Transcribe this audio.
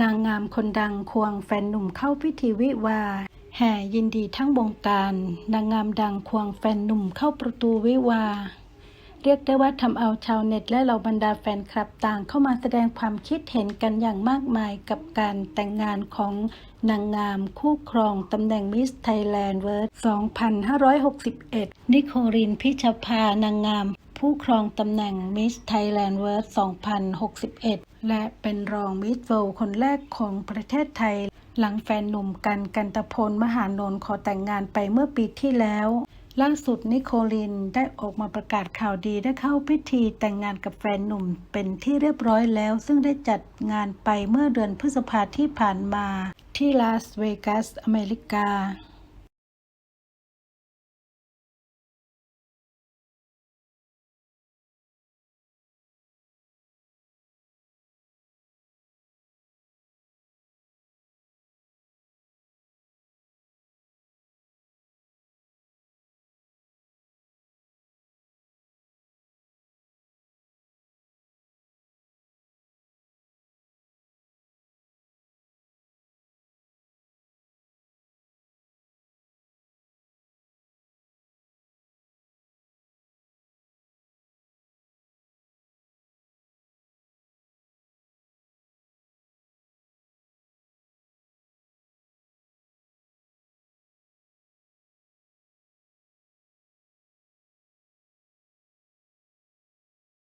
นางงามคนดังควงแฟนหนุ่มเข้าพิธีวิวา แห่ยินดีทั้งวงการ นางงามดังควงแฟนหนุ่มเข้าประตูวิวา เรียกได้ว่าทำเอาชาวเน็ตและเหล่าบรรดาแฟนคลับต่างเข้ามาแสดงความคิดเห็นกันอย่างมากมายกับการแต่งงานของนางงามคู่ครองตำแหน่งมิสไทยแลนด์เวิร์ด2561 นิโคลินพิชภานางงาม ผู้ครองตำแหน่งมิสไทยแลนด์เวิร์ด2061 และเป็นรองมิสเวิลด์คนแรกของประเทศไทย หลังแฟนหนุ่มกันกันตพลมหานนท์ขอแต่งงานไปเมื่อปีที่แล้ว ล่าสุดนิโคลินได้ออกมาประกาศข่าวดีได้เข้าพิธีแต่งงานกับแฟนหนุ่มเป็นที่เรียบร้อยแล้ว ซึ่งได้จัดงานไปเมื่อเดือนพฤษภาที่ผ่านมา ที่ลาสเวกัสอเมริกา